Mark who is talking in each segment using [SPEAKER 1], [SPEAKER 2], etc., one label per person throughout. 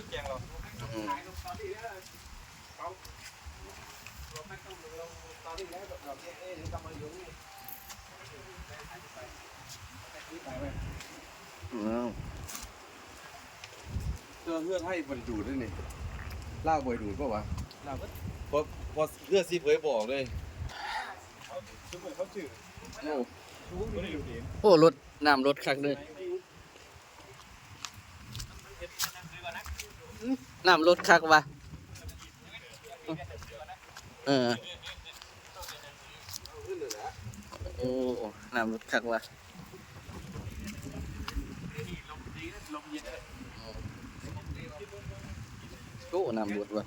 [SPEAKER 1] รแจ้งเรา
[SPEAKER 2] อืมอ้าว
[SPEAKER 3] เจอเพื่อนให้บริดูดด้วยนี่ลากบริดูดป่าวะ
[SPEAKER 1] เราก็
[SPEAKER 3] พอพอเพื่อนซีเผยบอกเลย
[SPEAKER 1] เขาชื่อเขาชื่อ
[SPEAKER 2] โอ้
[SPEAKER 1] ชูไม่ได้อยู่ดี
[SPEAKER 2] โอ้รถน้ำรถคักเลย น้ำรถคักวะเออโอ้น้ำรถคักวะโอ้น้ำรถวะ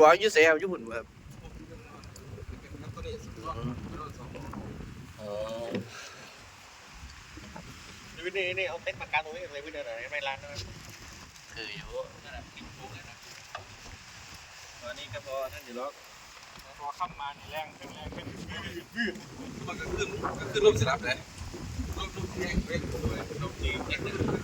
[SPEAKER 2] กวางอยูเซลอยูหุ่นแบบอ๋อ
[SPEAKER 1] วินี่นี่เอาเต็นท์มากางตรงนี้เลยวินี่ไหนไม่ร้านนะ
[SPEAKER 2] คืออยู่
[SPEAKER 1] นั่นแหละกินทุกเลยนะตอนนี้ก็พอนั่นอยู่แล้วพอข้ามมาแรงขึ้นแรงขึ้น
[SPEAKER 3] มันก็ขึ้นก็ขึ้นลมสิรับเลยลมลมแห้งเว้ยลมจีน